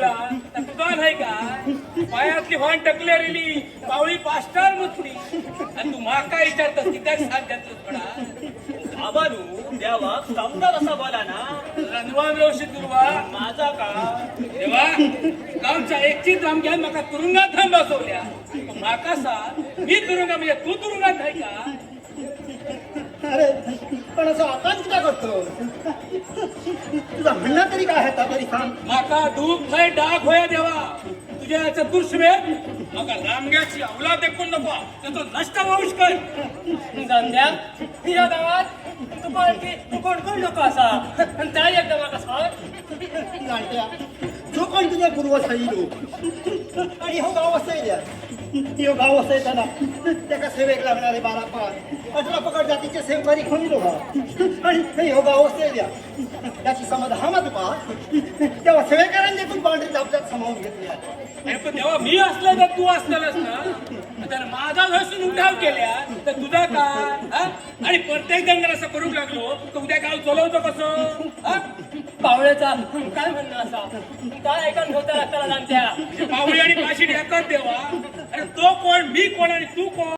करायला दुकान आहे का? पायातली हॉन टकले रेली पावळी पास्टार मुचडी आणि तू माका विचारतस? तिथे साथ घेतलं थोडा बाबानू देवा समजा असा बोला ना. रणवान रोशी दुर्वा माझा का देवा गावचा एकची जाम घ्यान माका तुरुंगात थांब बसवल्या माका सांग मी तुरुंगा म्हणजे तू तुरुंगात आहे का? अरे पण असं तुझा म्हणणं तरी काय आहे तरी सांग. माका दुःख थंय डाग होया देवा. तुझ्या चतुर्श्वेत म्हाका रामग्याची अवलाद देखून नको. त्याचो नष्ट वंश कर. धंद्या या गावात तू कोण तू कोण कोण लोक असा. आणि त्या एकदा म्हाका सांग. जाणट्या जो कोण तुझे पूर्वज आयलो आणि हो गाव असयल्या हो गाव असयताना त्याका सेवेक लागणारे बारा पाच. अठरा पकड जातीचे सेवकारी खंडलो हा आणि हे गाव असयल्या त्याची समज हा मत पा तेव्हा सेवेकरांनी देखून पांढरी जापजात सामावून घेतली पण तेव्हा मी असलं तर तू असलेलंस ना. तर माझा घसून उठाव केल्या तर तुझा का? आणि प्रत्येक जण जर असं करू लागलो तर उद्या गाव चालवतो कसं? पावळेचा काय म्हणणं असा? काय ऐकून ठेवता लागताना जाणत्या? पावळी आणि पाशी ढेकत देवा. अरे तो कोण मी कोण आणि तू कोण